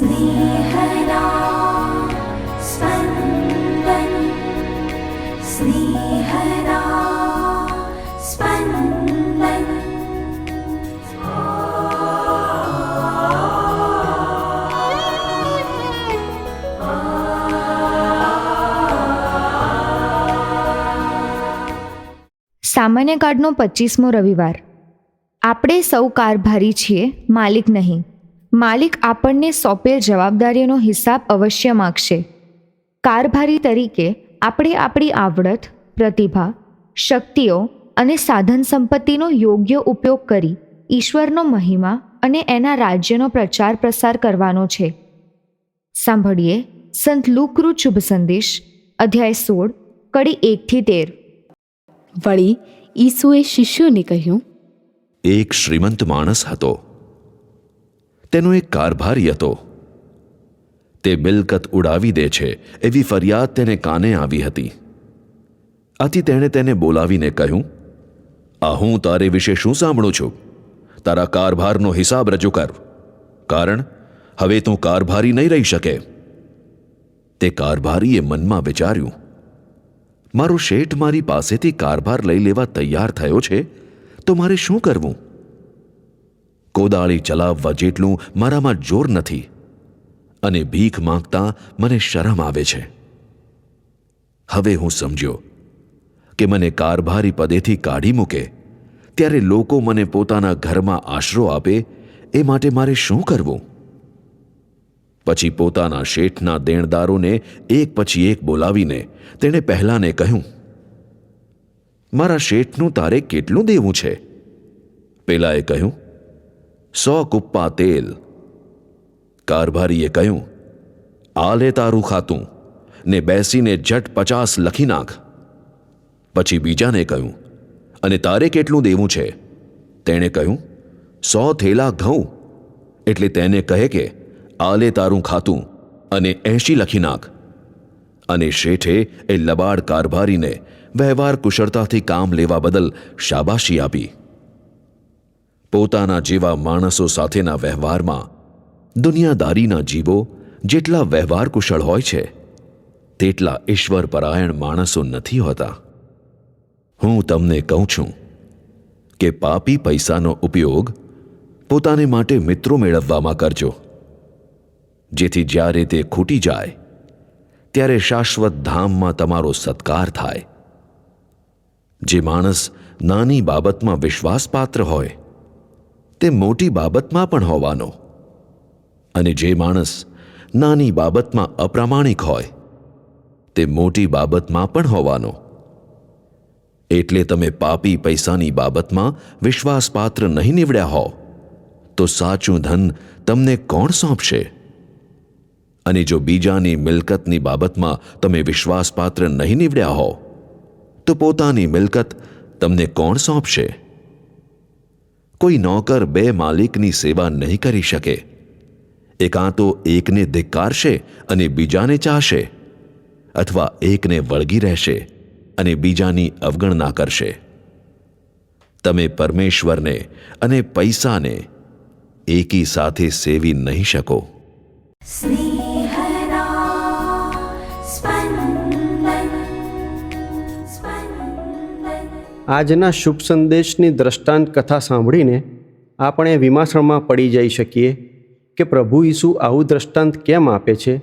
स्नेहदा स्पन्दन् स्नेहदा स्पन्दन् સામાન્ય કાર્ડનો પચીસમો રવિવાર આપણે સૌ કારભારી છીએ માલિક નહીં માલિક આપણને સોંપેલ જવાબદારીઓનો હિસાબ અવશ્ય માગશે. કારભારી તરીકે આપણે આપણી આવડત પ્રતિભા શક્તિઓ અને સાધન સંપત્તિનો યોગ્ય ઉપયોગ કરી ઈશ્વરનો મહિમા અને એના રાજ્યનો પ્રચાર પ્રસાર કરવાનો છે. સાંભળીએ સંત લુકૃત શુભ સંદેશ અધ્યાય સોળ કડી એકથી તેર. વળી ઈસુએ શિષ્યોને કહ્યું એક શ્રીમંત માણસ હતો. તેનો એક કારભારી હતો. તે મિલકત ઉડાવી દે છે એવી ફરિયાદ તેને કાને આવી હતી. આથી તેણે તેને બોલાવીને કહ્યું, આ હું તારે વિશે શું સાંભળું છું? તારા કારભારનો હિસાબ રજૂ કર. કારણ, હવે તું કારભારી નહીં રહી શકે. તે કારભારીએ મનમાં વિચાર્યું, મારો શેઠ મારી પાસેથી કારભાર લઈ લેવા તૈયાર થયો છે, તો મારે શું કરવું? કોદાળી ચલાવવા જેટલું મારામાં જોર નથી અને ભીખ માંગતા મને શરમ આવે છે. હવે હું સમજ્યો કે મને કારભારી પદેથી કાઢી મૂકે ત્યારે લોકો મને પોતાના ઘરમાં આશરો આપે એ માટે મારે શું કરવું? પછી પોતાના શેઠના દેણદારોને એક પછી એક બોલાવીને તેણે પહેલાને કહ્યું, મારા શેઠનું તારે કેટલું દેવું છે? પેલાએ કહ્યું સો કુપ્પા તેલ. કારભારીએ કહ્યું આ લે તારું ખાતું. ને બેસીને જટ પચાસ લખી નાખ. પછી બીજાને કહ્યું, અને તારે કેટલું દેવું છે? તેણે કહ્યું, સો થેલા ઘઉં. એટલે તેને કહે કે, આલે તારું ખાતું. અને એંશી લખી નાખ. અને શેઠે એ લબાડ કારભારીને વ્યવહાર કુશળતાથી કામ લેવા બદલ શાબાશી આપી. પોતાના જેવા માણસો સાથેના વ્યવહારમાં દુનિયાદારીના જીવો જેટલા વ્યવહાર કુશળ હોય છે, તેટલા ઈશ્વરપરાયણ માણસો નથી હોતા. હું તમને કહું છું કે પાપી પૈસાનો ઉપયોગ પોતાને માટે મિત્રો મેળવવામાં કરજો. જેથી જ્યારે તે ખૂટી જાય, ત્યારે શાશ્વત ધામમાં તમારો સત્કાર થાય. જે માણસ નાની બાબતમાં વિશ્વાસપાત્ર હોય તે મોટી બાબતમાં પણ હોવાનો. અને જે માણસ નાની બાબતમાં અપ્રામાણિક હોય, તે મોટી બાબતમાં પણ હોવાનો. એટલે તમે પાપી પૈસાની બાબતમાં વિશ્વાસપાત્ર નહીં નીવડ્યા હો, તો સાચું ધન તમને કોણ સોંપશે? અને જો બીજાની મિલકતની બાબતમાં તમે વિશ્વાસપાત્ર નહીં નીવડ્યા હો, તો પોતાની મિલકત તમને કોણ સોંપશે? કોઈ નોકર બે માલિકની સેવા નહીં કરી શકે. એ કાં તો એકને ધિક્કારશે અને બીજાને ચાહશે, અથવા એકને વળગી રહેશે અને બીજાની અવગણના કરશે. તમે પરમેશ્વરને અને પૈસાને એકી સાથે સેવી નહીં શકો. સ્નેહ આજના શુભ સંદેશની દ્રષ્ટાંત કથા સાંભળીને આપણે વિમાસણમાં પડી જઈ શકીએ કે પ્રભુ ઈસુ આવું દ્રષ્ટાંત કેમ આપે છે,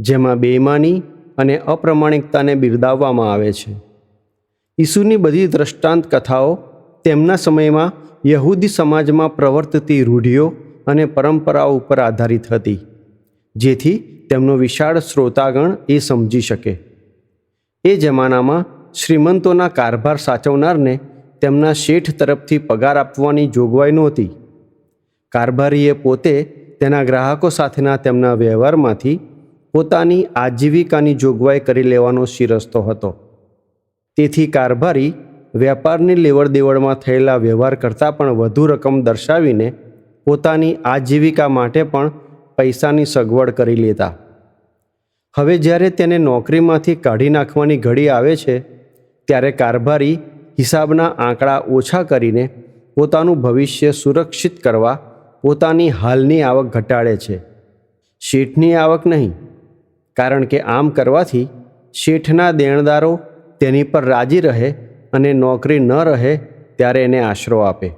જેમાં બેઈમાની અને અપ્રમાણિકતાને બિરદાવવામાં આવે છે. ઈસુની બધી દ્રષ્ટાંત કથાઓ તેમના સમયમાં યહૂદી સમાજમાં પ્રવર્તતી રૂઢિઓ અને પરંપરાઓ ઉપર આધારિત હતી, જેથી તેમનો વિશાળ શ્રોતાગણ એ સમજી શકે. એ જમાનામાં શ્રીમંતોના કારભાર સાચવનારને તેમના શેઠ તરફથી પગાર આપવાની જોગવાઈ નહોતી. કારભારીએ પોતે તેના ગ્રાહકો સાથેના તેમના વ્યવહારમાંથી પોતાની આજીવિકાની જોગવાઈ કરી લેવાનો શિરસ્તો હતો. તેથી કારભારી વેપારની લેવડ દેવડમાં થયેલા વ્યવહાર કરતાં પણ વધુ રકમ દર્શાવીને પોતાની આજીવિકા માટે પણ પૈસાની સગવડ કરી લેતા. હવે જ્યારે તેને નોકરીમાંથી કાઢી નાખવાની ઘડી આવે છે ત્યારે કારભારી હિસાબના આંકડા ઓછા કરીને પોતાનું ભવિષ્ય સુરક્ષિત કરવા પોતાની હાલની આવક ઘટાડે છે. શેઠની આવક નહીં, કારણ કે આમ કરવાથી શેઠના દેણદારો તેની પર રાજી રહે અને નોકરી ન રહે ત્યારે એને આશરો આપે.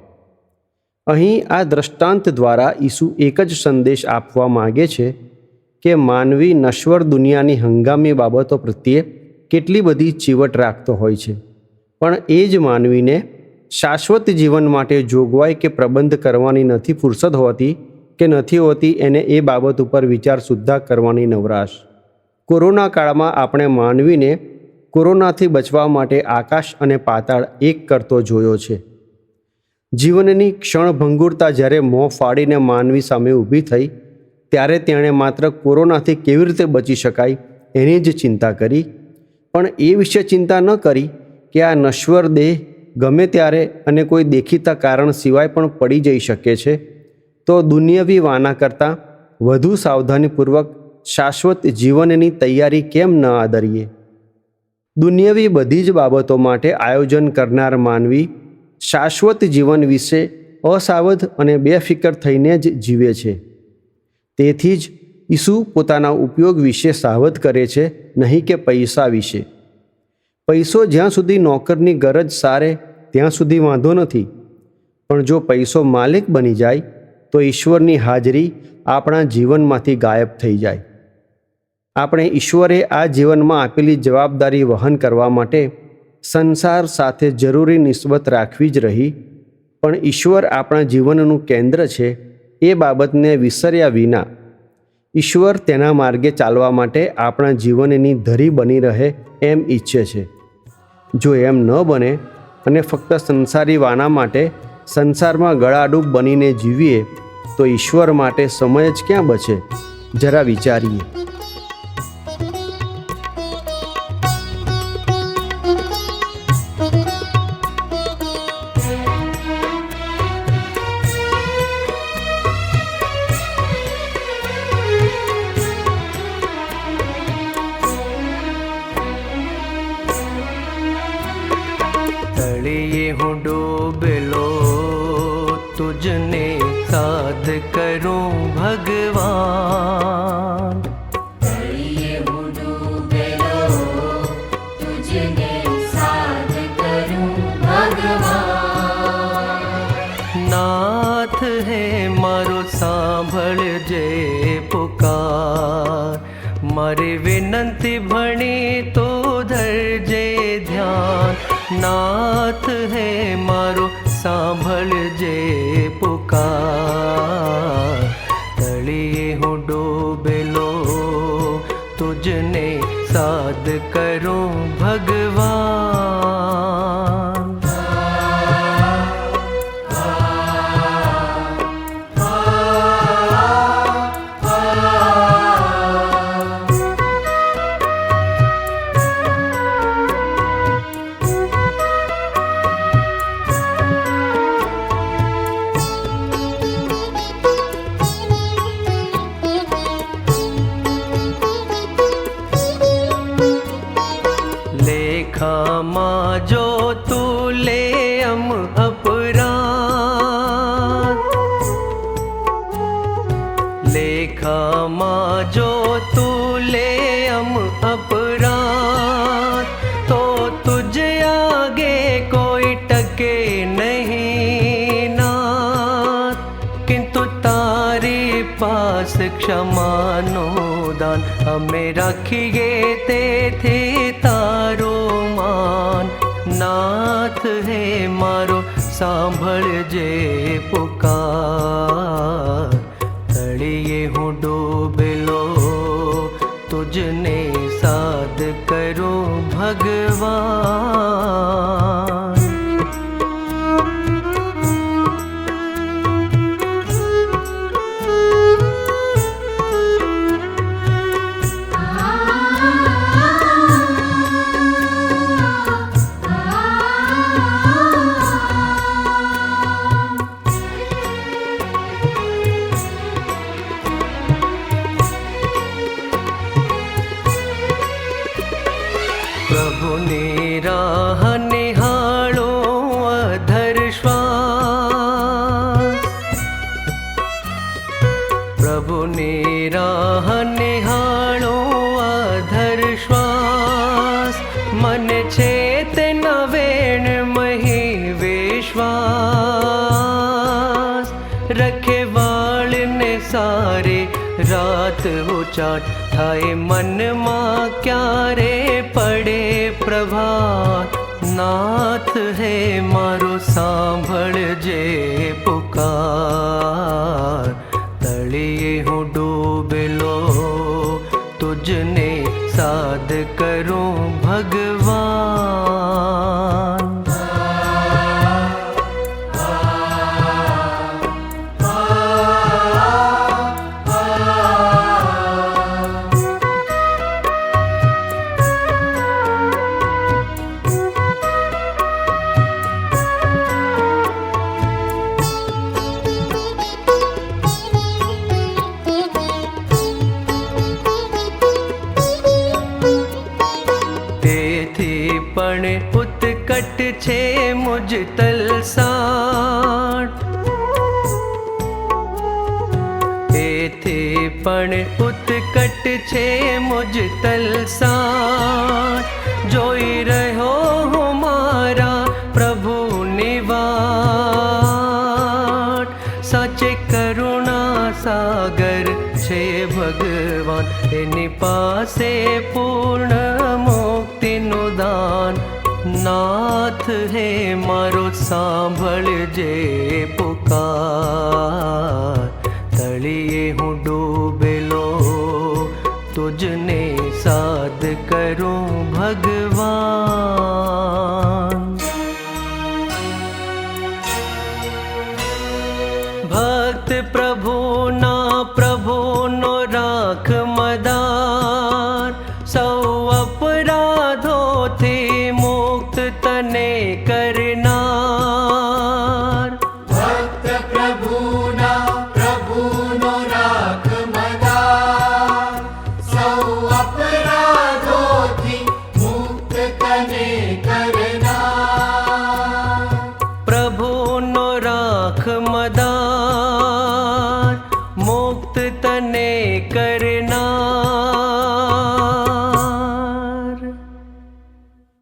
અહીં આ દ્રષ્ટાંત દ્વારા ઈસુ એક જ સંદેશ આપવા માગે છે કે માનવી નશ્વર દુનિયાની હંગામી બાબતો પ્રત્યે કેટલી બધી ચીવટ રાખતો હોય છે. પણ એ જ માનવીને શાશ્વત જીવન માટે જોગવાઈ કે પ્રબંધ કરવાની નથી ફુરસદ હોતી કે નથી હોતી એને એ બાબત ઉપર વિચાર સુદ્ધા કરવાની નવરાશ. કોરોના કાળમાં આપણે માનવીને કોરોનાથી બચવા માટે આકાશ અને પાતાળ એક કરતો જોયો છે. જીવનની ક્ષણભંગુરતા જ્યારે મોં ફાડીને માનવી સામે ઊભી થઈ, ત્યારે તેણે માત્ર કોરોનાથી કેવી રીતે બચી શકાય એની જ ચિંતા કરી પણ એ વિશે ચિંતા ન કરી કે આ નશ્વર દેહ ગમે ત્યારે અને કોઈ દેખીતા કારણ સિવાય પણ પડી જઈ શકે છે, તો દુનિયાવી વાના કરતાં વધુ સાવધાનીપૂર્વક શાશ્વત જીવનની તૈયારી કેમ ન આદરીએ? દુનિયાવી બધી જ બાબતો માટે આયોજન કરનાર માનવી શાશ્વત જીવન વિશે અસાવધ અને બેફિકર થઈને જ જીવે છે. તેથી જ ઈસુ પોતાના ઉપયોગ વિશે સાવધ કરે છે, નહીં કે પૈસા વિશે. પૈસો જ્યાં સુધી નોકરની ગરજ સારે, ત્યાં સુધી વાંધો નથી. પણ જો પૈસો માલિક બની જાય, તો ઈશ્વરની હાજરી આપણા જીવનમાંથી ગાયબ થઈ જાય. આપણે ઈશ્વરે આ જીવનમાં આપેલી જવાબદારી વહન કરવા માટે સંસાર સાથે જરૂરી નિસ્બત રાખવી જ રહી, પણ ઈશ્વર આપણા જીવનનું કેન્દ્ર છે, એ બાબતને વિસર્યા વિના ઈશ્વર તેના માર્ગે ચાલવા માટે આપણા જીવનની ધરી બની રહે એમ ઈચ્છે છે. જો એમ ન બને અને ફક્ત સંસારી વાના માટે સંસારમાં ગળાડૂબ બનીને જીવીએ, તો ઈશ્વર માટે સમય જ ક્યાં બચે? જરા વિચારીએ. ભગવાન तुझने साध करूं भगवान નાથ હે મારો સાંભળજે પુકાર મારી વિનંતી ભણી તો ધરજે ધ્યાન નાથ હે મારો સાંભળજે પુકાર याद करो भग જો તું લે અમ અપરાધ, તો તુજે આગે કોઈ ટકે નહીં નાથ. કિંતુ તારી પાસ ક્ષમાનો દાન, અમે રાખીએ તેથી તારો માન. નાથ હે મારો, સાંભળજે પુકાર. રાત ઉચાટ થાય મનમાં ક્યારે પડે પ્રભાત? નાથ હે મારો સાંભળજે પુકાર. તળીએ હું ડૂબેલો, તુજને સાદ કરું ભગવાન. પણ ઉત્કટ છે મુજ તલસાટ એથી પણ ઉત્કટ છે મુજ તલસાટ જોઈ રહ્યો હું મારા પ્રભુની વાટ સાચે કરુણા छे भगवान् एनि पासे पूर्ण पूर्णमुक्ति दान नाथ हे माभे पोकार। हूँ डूबेलो तुझने साध करो भगवान।